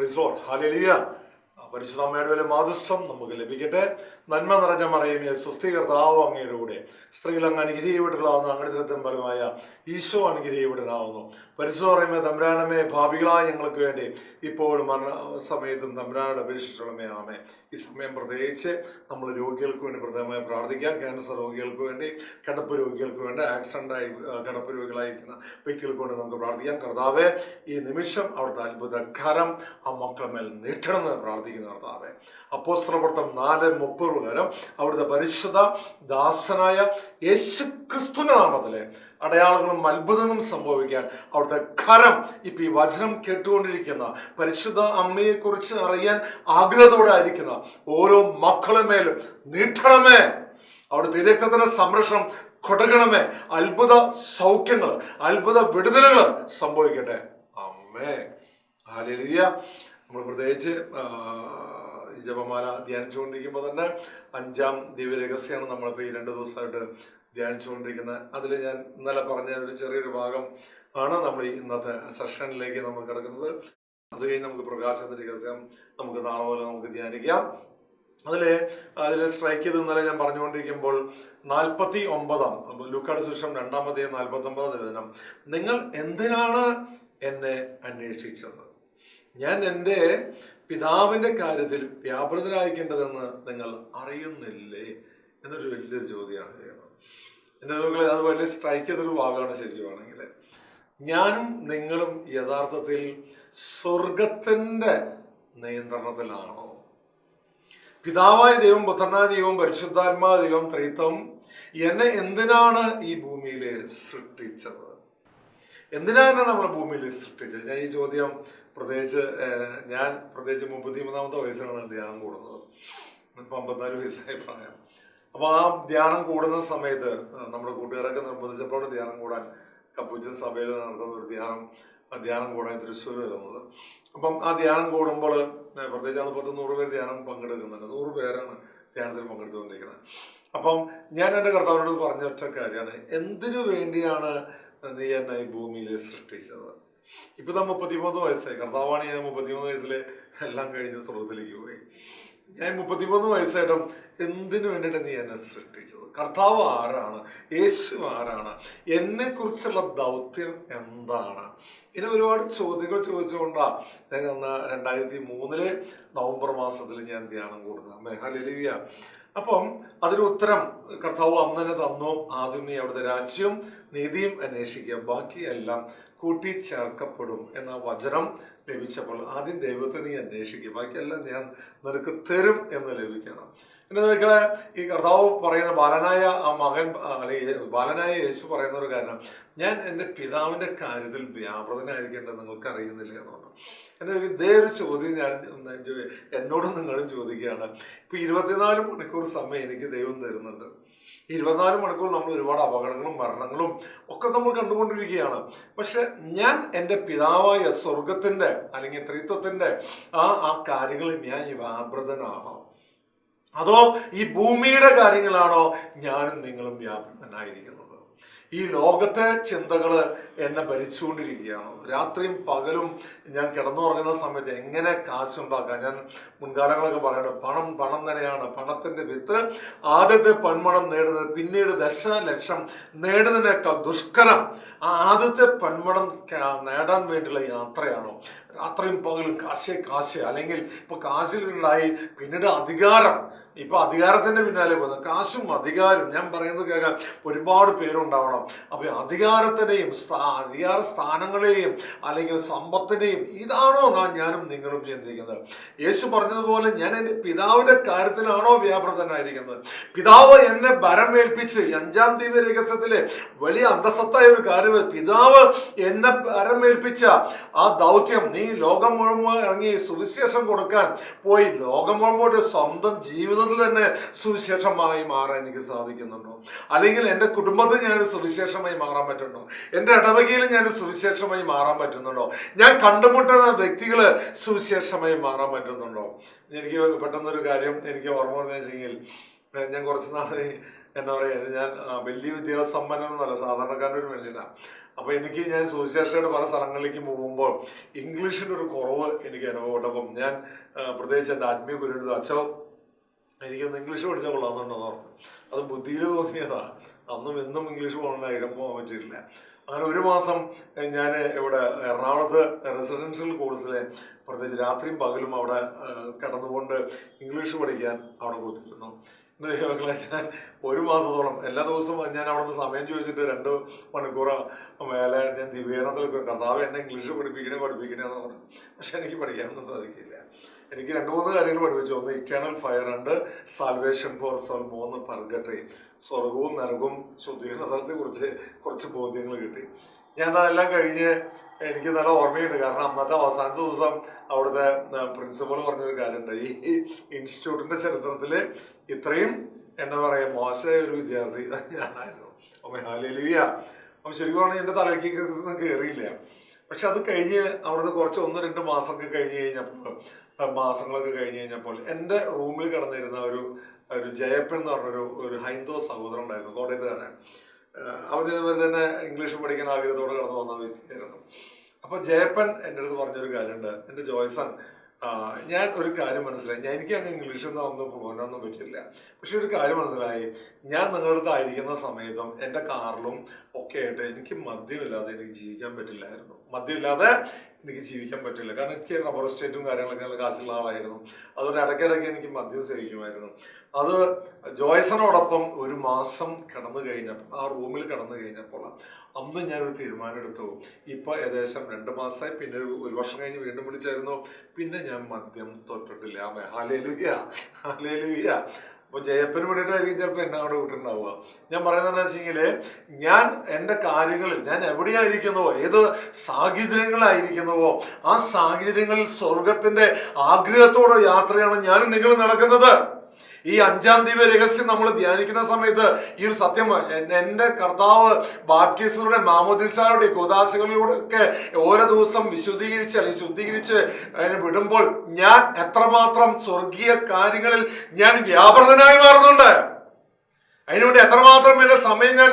പ്രിസ്ലോൺ ഹാലലിയ പരിശുദ്ധമ്മയുടെ ഒരു മാതൃസ്വം നമുക്ക് ലഭിക്കട്ടെ. നന്മ നിറഞ്ഞ മറിയമേ സ്വസ്ഥീകർത്താവോ അങ്ങയുടെ കൂടെ. സ്ത്രീകൾ അങ്ങ് അനുഗ്രഹീവിടലാവുന്നു അങ്ങയുടെ ഫലമായ ഈശോ പരിശുദ്ധ പറയുമ്പോൾ തമ്പ്രാനമേ ഭാവികളായ ഞങ്ങൾക്ക് വേണ്ടി ഇപ്പോഴും മരണ സമയത്തും തമ്പ്രാനുടെ അപേക്ഷിച്ചുള്ളമേ ആമേ ഈ സമയം പ്രത്യേകിച്ച് നമ്മൾ രോഗികൾക്ക് വേണ്ടി പ്രത്യേകമായി പ്രാർത്ഥിക്കാം. ക്യാൻസർ രോഗികൾക്ക് വേണ്ടി കിടപ്പ് രോഗികൾക്ക് വേണ്ടി ആക്സിഡന്റായി കിടപ്പ് രോഗികളായിരിക്കുന്ന വ്യക്തികൾക്ക് വേണ്ടി നമുക്ക് പ്രാർത്ഥിക്കാം. കർത്താവെ ഈ നിമിഷം അവിടുത്തെ അത്ഭുത കരം ആ മക്കളെ മേൽ നീട്ടണമെന്ന് പ്രാർത്ഥിക്കുന്ന. കർത്താവെ. അപ്പോസ്തലപ്രവർത്തം നാല് മുപ്പത് പ്രകാരം അവിടുത്തെ പരിശുദ്ധ ദാസനായ യേശു ക്രിസ്തുവിന്റെ നാമത്തിലെ അടയാളങ്ങളും അത്ഭുതങ്ങളും സംഭവിക്കാൻ അവിടുത്തെ കരം ഇപ്പൊ ഈ വചനം കേട്ടുകൊണ്ടിരിക്കുന്ന പരിശുദ്ധ അമ്മയെക്കുറിച്ച് അറിയാൻ ആഗ്രഹത്തോടെ ആയിരിക്കുന്ന ഓരോ മക്കളെ മേലും നീട്ടണമേ. അവിടുത്തെ തിരക്കത്തിന് സംരക്ഷണം കൊടുക്കണമേ. അത്ഭുത സൗഖ്യങ്ങൾ അത്ഭുത വിടുതലുകൾ സംഭവിക്കട്ടെ. അമ്മേ. ഹാലലിയ നമ്മൾ പ്രത്യേകിച്ച് ഈ ജപമാല ധ്യാനിച്ചുകൊണ്ടിരിക്കുമ്പോൾ തന്നെ അഞ്ചാം ദിവ്യരഹസ്യമാണ് നമ്മളിപ്പോൾ ഈ രണ്ട് ദിവസമായിട്ട് ധ്യാനിച്ചുകൊണ്ടിരിക്കുന്നത് അതിൽ ഞാൻ ഇന്നലെ പറഞ്ഞ ഒരു ചെറിയൊരു ഭാഗം ആണ് നമ്മൾ ഇന്നത്തെ സെഷനിലേക്ക് നമ്മൾ കിടക്കുന്നത്. അത് കഴിഞ്ഞ് നമുക്ക് പ്രകാശത്തിന്റെ രഹസ്യം നമുക്ക് നാളെ പോലെ നമുക്ക് ധ്യാനിക്കാം. അതിൽ അതിൽ സ്ട്രൈക്ക് ചെയ്ത് ഇന്നലെ ഞാൻ പറഞ്ഞുകൊണ്ടിരിക്കുമ്പോൾ നാൽപ്പത്തി ഒമ്പതാം ലുക്കാട് സുഷം രണ്ടാമത്തെ നാൽപ്പത്തി ഒമ്പതാം ദിനം നിങ്ങൾ എന്തിനാണ് എന്നെ അന്വേഷിച്ചത്? ഞാൻ എന്റെ പിതാവിന്റെ കാര്യത്തിൽ വ്യാപൃതരായിരിക്കേണ്ടതെന്ന് നിങ്ങൾ അറിയുന്നില്ലേ? എന്നൊരു വലിയൊരു ചോദ്യമാണ് ചെയ്യുന്നത് എന്റെ മക്കളെ അത് വലിയ സ്ട്രൈക്ക് ചെയ്തൊരു ഭാഗമാണ് ശരിക്കുവാണെങ്കിൽ ഞാനും നിങ്ങളും യഥാർത്ഥത്തിൽ സ്വർഗത്തിന്റെ നിയന്ത്രണത്തിലാണോ? പിതാവായ ദൈവം പുത്രനായ ദൈവം പരിശുദ്ധാത്മാ ദൈവം ത്രിത്വം എന്നെ എന്തിനാണ് ഈ ഭൂമിയിൽ സൃഷ്ടിച്ചത്? എന്തിനാണ് നമ്മൾ ഭൂമിയിൽ സൃഷ്ടിച്ചത്? ഞാൻ ഈ ചോദ്യം പ്രത്യേകിച്ച് ഞാൻ പ്രത്യേകിച്ച് മുപ്പത്തി മൂന്നാമത്തെ വയസ്സിലാണ് ധ്യാനം കൂടുന്നത്. ഇപ്പം അമ്പത്തിനാല് വയസ്സായ പ്രായം. അപ്പോൾ ആ ധ്യാനം കൂടുന്ന സമയത്ത് നമ്മുടെ കൂട്ടുകാരൊക്കെ നിർബന്ധിച്ചപ്പോൾ ധ്യാനം കൂടാൻ കപ്പൂച്ചൻ സഭയിൽ നടത്തുന്ന ഒരു ധ്യാനം ധ്യാനം കൂടാൻ തൃശ്ശൂർ വരുന്നത്. അപ്പം ആ ധ്യാനം കൂടുമ്പോൾ പ്രത്യേകിച്ച് അത് പത്ത് നൂറ് പേര് ധ്യാനം പങ്കെടുക്കുന്നുണ്ട്. നൂറ് പേരാണ് ധ്യാനത്തിൽ പങ്കെടുത്തുകൊണ്ടിരിക്കുന്നത്. അപ്പം ഞാൻ എന്റെ കർത്താവിനോട് പറഞ്ഞ ഒറ്റ കാര്യമാണ്. എന്തിനു വേണ്ടിയാണ് നീ എന്നെ ഈ ഭൂമിയിൽ സൃഷ്ടിച്ചത്? ഇപ്പം ഞാൻ മുപ്പത്തിമൂന്ന് വയസ്സായി. കർത്താവാണ് ഞാൻ മുപ്പത്തിമൂന്ന് വയസ്സിലെ എല്ലാം കഴിഞ്ഞ് സ്വർഗത്തിലേക്ക് പോയി. ഞാൻ മുപ്പത്തിമൂന്ന് വയസ്സായിട്ടും എന്തിനു വേണ്ടിയിട്ട് നീ എന്നെ സൃഷ്ടിച്ചത്? കർത്താവ് ആരാണ്? യേശു ആരാണ്? എന്നെ കുറിച്ചുള്ള ദൗത്യം എന്താണ്? ഇങ്ങനെ ഒരുപാട് ചോദ്യങ്ങൾ ചോദിച്ചുകൊണ്ടാണ് ഞാൻ അന്ന് രണ്ടായിരത്തി മൂന്നിൽ നവംബർ മാസത്തിൽ ഞാൻ ധ്യാനം കൂടുന്നത്. മേഘാലിയ അപ്പം അതിന് ഉത്തരം കർത്താവ് അന്ന് തന്നെ തന്നു. ആദ്യം നീ അവിടുത്തെ രാജ്യവും നീതിയും അന്വേഷിക്കുക ബാക്കിയെല്ലാം കൂട്ടിച്ചേർക്കപ്പെടും എന്ന വചനം ലഭിച്ചപ്പോൾ ആദ്യം ദൈവത്തെ നീ അന്വേഷിക്കുക ബാക്കിയെല്ലാം ഞാൻ നിനക്ക് തരും എന്ന് ലഭിക്കണം. പിന്നെ നിങ്ങളെ ഈ കർത്താവ് പറയുന്ന ബാലനായ ആ മകൻ അല്ലെങ്കിൽ ബാലനായ യേശു പറയുന്ന ഒരു കാരണം ഞാൻ എന്റെ പിതാവിന്റെ കാര്യത്തിൽ വ്യാപൃതനായിരിക്കേണ്ടത് നിങ്ങൾക്ക് അറിയുന്നില്ല എന്ന് പറഞ്ഞു. ഒരു ഇതേ ഒരു ചോദ്യം ഞാൻ എന്നോടും നിങ്ങളും ചോദിക്കുകയാണ്. ഇപ്പം ഇരുപത്തിനാല് മണിക്കൂർ സമയം എനിക്ക് ദൈവം തരുന്നുണ്ട്. ഇരുപത്തിനാല് മണിക്കൂർ നമ്മൾ ഒരുപാട് അപകടങ്ങളും മരണങ്ങളും ഒക്കെ നമ്മൾ കണ്ടുകൊണ്ടിരിക്കുകയാണ്. പക്ഷെ ഞാൻ എന്റെ പിതാവായ സ്വർഗത്തിന്റെ അല്ലെങ്കിൽ ത്രിത്വത്തിന്റെ ആ ആ കാര്യങ്ങളിൽ ഞാൻ വ്യാപൃതനാണോ അതോ ഈ ഭൂമിയുടെ കാര്യങ്ങളാണോ ഞാനും നിങ്ങളും വ്യാപൃതനായിരിക്കുന്നത്? ഈ ലോകത്തെ ചിന്തകൾ എന്നെ ഭരിച്ചുകൊണ്ടിരിക്കുകയാണ്. രാത്രിയും പകലും ഞാൻ കിടന്നുറങ്ങുന്ന സമയത്ത് എങ്ങനെ കാശുണ്ടാക്കാം? ഞാൻ മുൻകാലങ്ങളൊക്കെ പറയുന്നത് പണം പണം തന്നെയാണ്. പണത്തിന്റെ വിത്ത് ആദ്യത്തെ പൺമണം നേടുന്നത് പിന്നീട് ദശ ലക്ഷം നേടുന്നതിനേക്കാൾ ദുഷ്കരം ആ ആദ്യത്തെ പൺമണം നേടാൻ വേണ്ടിയുള്ള യാത്രയാണോ? രാത്രിയും പകലും കാശേ കാശേ. അല്ലെങ്കിൽ ഇപ്പൊ കാശിലുണ്ടായി പിന്നീട് അധികാരം. ഇപ്പൊ അധികാരത്തിന്റെ പിന്നാലെ പോകുന്നത് കാശും അധികാരം ഞാൻ പറയുന്നത് കേൾക്കാൻ ഒരുപാട് പേരുണ്ടാവണം. അപ്പൊ അധികാരത്തിന്റെയും അധികാര സ്ഥാനങ്ങളെയും അല്ലെങ്കിൽ സമ്പത്തിനെയും ഇതാണോ ഞാനും നിങ്ങളും ചിന്തിക്കുന്നത്. യേശു പറഞ്ഞതുപോലെ ഞാൻ എന്റെ പിതാവിന്റെ കാര്യത്തിലാണോ വ്യാപൃതനായിരിക്കുന്നത്. പിതാവ് എന്നെ ഭരമേൽപ്പിച്ച് അഞ്ചാം ദിവ്യ രഹസ്യത്തിലെ വലിയ അന്തസ്സത്തായ ഒരു കാര്യം പിതാവ് എന്നെ ഭരമേൽപ്പിച്ച ആ ദൗത്യം നീ ലോകം മുഴുവൻ ഇറങ്ങി സുവിശേഷം കൊടുക്കാൻ പോയി. ലോകം മുഴുവൻ സ്വന്തം ജീവിതത്തിൽ തന്നെ സുവിശേഷമായി മാറാൻ എനിക്ക് സാധിക്കുന്നുണ്ടോ? അല്ലെങ്കിൽ എന്റെ കുടുംബത്തിൽ ഞാൻ സുവിശേഷമായി മാറാൻ പറ്റുന്നുണ്ടോ? എന്റെ ഇടവകയിൽ ഞാൻ സുവിശേഷമായി മാറാൻ പറ്റുന്നുണ്ടോ? ഞാൻ കണ്ടുമുട്ടുന്ന വ്യക്തികൾ സുവിശേഷമായി മാറാൻ പറ്റുന്നുണ്ടോ? എനിക്ക് പെട്ടെന്നൊരു കാര്യം എനിക്ക് ഓർമ്മ വന്നു വെച്ചെങ്കിൽ ഞാൻ കുറച്ച് നാളെ എന്താ പറയുക ഞാൻ വലിയ വിദ്യാസമ്പന്നനൊന്നുമല്ല സാധാരണക്കാരന്റെ ഒരു മനുഷ്യനാണ് അപ്പോൾ എനിക്ക് ഞാൻ സുവിശേഷയുടെ പല സ്ഥലങ്ങളിലേക്ക് പോകുമ്പോൾ ഇംഗ്ലീഷിന്റെ ഒരു കുറവ് എനിക്ക് അനുഭവപ്പെട്ടപ്പം ഞാൻ പ്രത്യേകിച്ച് എന്റെ ആത്മീയ ഗുരുവിന്റെ അച്ഛൻ എനിക്കൊന്ന് ഇംഗ്ലീഷ് പഠിച്ചാൽ കൊള്ളാമെന്നുണ്ടെന്ന് പറഞ്ഞു അത് ബുദ്ധിയിൽ തോന്നിയതാ. അന്നും എന്നും ഇംഗ്ലീഷ് പോകണമായിരുന്നു പോകാൻ പറ്റിയിട്ടില്ല. അങ്ങനെ ഒരു മാസം ഞാൻ ഇവിടെ എറണാകുളത്ത് റെസിഡൻഷ്യൽ കോഴ്സിലെ പ്രത്യേകിച്ച് രാത്രിയും പകലും അവിടെ കടന്നുകൊണ്ട് ഇംഗ്ലീഷ് പഠിക്കാൻ അവിടെ ഇന്ന് ഒരു മാസത്തോളം. എല്ലാ ദിവസവും ഞാൻ അവിടുന്ന് സമയം ചോദിച്ചിട്ട് രണ്ട് മണിക്കൂർ മേലെ ഞാൻ ദിവ്യാനത്തിലൊക്കെ കർത്താവ് എന്നെ ഇംഗ്ലീഷ് പഠിപ്പിക്കണേ പഠിപ്പിക്കണേ എന്ന് പറഞ്ഞു പക്ഷെ എനിക്ക് പഠിക്കാനൊന്നും സാധിക്കില്ല. എനിക്ക് രണ്ട് മൂന്ന് കാര്യങ്ങൾ പഠിപ്പിച്ചു. ഒന്ന് ഇറ്റേണൽ ഫയർ ഉണ്ട് സാൽവേഷൻ ഫോർ സോൾ മൂന്ന് പർഗട്രി സ്വർഗവും നരകവും ശുദ്ധീകരണ സ്ഥലത്തെ കുറിച്ച് കുറച്ച് ബോധ്യങ്ങൾ കിട്ടി. ഞാൻ അതെല്ലാം കഴിഞ്ഞ് എനിക്ക് നല്ല ഓർമ്മയുണ്ട്. കാരണം അന്നത്തെ അവസാനത്തെ ദിവസം അവിടുത്തെ പ്രിൻസിപ്പൾ പറഞ്ഞൊരു കാര്യമുണ്ട്. ഈ ഇൻസ്റ്റിറ്റ്യൂട്ടിന്റെ ചരിത്രത്തിൽ ഇത്രയും എന്താ പറയുക മോശമായ ഒരു വിദ്യാർത്ഥി ഞാനായിരുന്നു. അപ്പൊ ഹാലിയ അപ്പം ശരിക്കും പറഞ്ഞാൽ എന്റെ തലയ്ക്ക് കയറിയില്ല. പക്ഷെ അത് കഴിഞ്ഞ് അവിടുന്ന് കുറച്ച് ഒന്ന് രണ്ട് മാസമൊക്കെ കഴിഞ്ഞ് കഴിഞ്ഞപ്പോൾ മാസങ്ങളൊക്കെ കഴിഞ്ഞ് കഴിഞ്ഞപ്പോൾ എന്റെ റൂമിൽ കിടന്നിരുന്ന ഒരു ഒരു ജയപ്പൻ എന്ന് പറഞ്ഞൊരു ഒരു ഹൈന്ദവ സഹോദരൻ ഉണ്ടായിരുന്നു. കോട്ടയത്തുകാരൻ. അവർ തന്നെ ഇംഗ്ലീഷ് പഠിക്കാൻ ആഗ്രഹത്തോടെ കടന്നു വന്ന വ്യക്തിയായിരുന്നു. അപ്പോൾ ജയപ്പൻ എന്റെ അടുത്ത് പറഞ്ഞൊരു കാര്യമുണ്ട്. എന്റെ ജോയ്സൺ ഞാൻ ഒരു കാര്യം മനസ്സിലായി. ഞാൻ എനിക്ക് അങ്ങ് ഇംഗ്ലീഷൊന്നും ഒന്നും പോകാനൊന്നും പറ്റില്ല പക്ഷെ ഒരു കാര്യം മനസ്സിലായി. ഞാൻ നിങ്ങളുടെ അടുത്ത് ആയിരിക്കുന്ന സമയത്തും എന്റെ കാറിലും ഒക്കെ ആയിട്ട് എനിക്ക് മദ്യമില്ലാതെ എനിക്ക് ജീവിക്കാൻ പറ്റില്ലായിരുന്നു. മദ്യമില്ലാതെ എനിക്ക് ജീവിക്കാൻ പറ്റില്ല. കാരണം എനിക്ക് റബ്ബർ എസ്റ്റേറ്റും കാര്യങ്ങളൊക്കെ നല്ല കാശുള്ള ആളായിരുന്നു. അതുകൊണ്ട് ഇടയ്ക്കിടയ്ക്ക് എനിക്ക് മദ്യം സേവിക്കുമായിരുന്നു അത് ജോയ്സനോടൊപ്പം ഒരു മാസം കിടന്നു കഴിഞ്ഞപ്പോൾ ആ റൂമിൽ കിടന്നു കഴിഞ്ഞപ്പോൾ അന്ന് ഞാനൊരു തീരുമാനം എടുത്തു ഇപ്പൊ ഏകദേശം രണ്ട് മാസമായി. പിന്നെ ഒരു ഒരു വർഷം കഴിഞ്ഞ് വീണ്ടും വിളിച്ചായിരുന്നു. പിന്നെ ഞാൻ മദ്യം തൊട്ടിട്ടില്ല. ഹാലേലുയ്യ ഹാലേലുയ്യ അപ്പൊ ജയപ്പന് വേണ്ടിയിട്ടായിരിക്കും ചിലപ്പോൾ എന്നെ കൂടെ വിട്ടിട്ടുണ്ടാവുക. ഞാൻ പറയുന്നത് എന്താ വെച്ചെങ്കിൽ ഞാൻ എന്റെ കാര്യങ്ങളിൽ ഞാൻ എവിടെയായിരിക്കുന്നുവോ ഏത് സാഹചര്യങ്ങളായിരിക്കുന്നുവോ ആ സാഹചര്യങ്ങളിൽ സ്വർഗത്തിന്റെ ആഗ്രഹത്തോടെ യാത്രയാണ് ഞാനും നിങ്ങൾ നടക്കുന്നത്. ഈ അഞ്ചാം ദിവ രഹസ്യം നമ്മൾ ധ്യാനിക്കുന്ന സമയത്ത് ഈ ഒരു സത്യം എൻ- എന്റെ കർത്താവ് ബാപ്റ്റിസ്റ്റിലൂടെ മാമോദിസാരുടെ ഗോദാശകളിലൂടെ ഒക്കെ ഓരോ ദിവസം വിശുദ്ധീകരിച്ച് അല്ലെങ്കിൽ ശുദ്ധീകരിച്ച് അതിനെ വിടുമ്പോൾ ഞാൻ എത്രമാത്രം സ്വർഗീയ കാര്യങ്ങളിൽ ഞാൻ വ്യാപൃതനായി മാറുന്നുണ്ട്. അതിനുവേണ്ടി എത്രമാത്രം എന്റെ സമയം ഞാൻ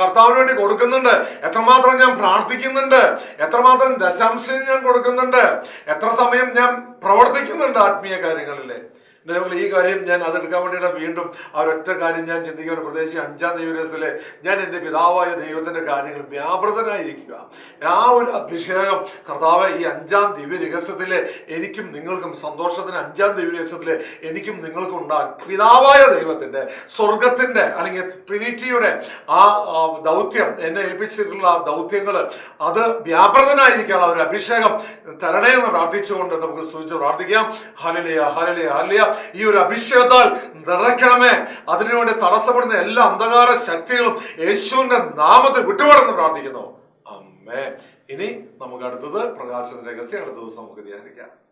കർത്താവിന് വേണ്ടി കൊടുക്കുന്നുണ്ട്. എത്രമാത്രം ഞാൻ പ്രാർത്ഥിക്കുന്നുണ്ട്. എത്രമാത്രം ദശാംശം ഞാൻ കൊടുക്കുന്നുണ്ട്. എത്ര സമയം ഞാൻ പ്രവർത്തിക്കുന്നുണ്ട് ആത്മീയ കാര്യങ്ങളിൽ ദൈവങ്ങൾ ഈ കാര്യം ഞാൻ അതെടുക്കാൻ വേണ്ടിയിട്ട് വീണ്ടും ആ ഒരൊറ്റ കാര്യം ഞാൻ ചിന്തിക്കുകയാണ്. പ്രത്യേകിച്ച് അഞ്ചാം ദൈവരസിലെ ഞാൻ എന്റെ പിതാവായ ദൈവത്തിന്റെ കാര്യങ്ങൾ വ്യാപൃതനായിരിക്കുക. ആ ഒരു അഭിഷേകം കർത്താവ് ഈ അഞ്ചാം ദിവ്യരഹസ്യത്തിലെ എനിക്കും നിങ്ങൾക്കും സന്തോഷത്തിന് അഞ്ചാം ദിവ്യരഹസ്യത്തിലെ എനിക്കും നിങ്ങൾക്കും ഉണ്ടാകും. പിതാവായ ദൈവത്തിന്റെ സ്വർഗത്തിന്റെ അല്ലെങ്കിൽ ട്രിനിറ്റിയുടെ ആ ദൗത്യം എന്നെ ഏൽപ്പിച്ചിട്ടുള്ള ആ ദൗത്യങ്ങൾ അത് വ്യാപൃതനായിരിക്കാനുള്ള ഒരു അഭിഷേകം തരണേ എന്ന് പ്രാർത്ഥിച്ചുകൊണ്ട് നമുക്ക് സൂചിച്ച് പ്രാർത്ഥിക്കാം. ഹലിയ ഹലിയ ഹലിയ ഈ ഒരു അഭിഷേകത്താൽ നിറയ്ക്കണമേ. അതിനുവേണ്ടി തടസ്സപ്പെടുന്ന എല്ലാ അന്ധകാര ശക്തികളും യേശുവിന്റെ നാമത്തിൽ വിട്ടുപോടെന്ന് പ്രാർത്ഥിക്കുന്നു. അമ്മേ. ഇനി നമുക്ക് അടുത്തത് പ്രകാശത്തിന്റെ രഹസ്യം അടുത്ത ദിവസം നമുക്ക് ധ്യാനിക്കാം.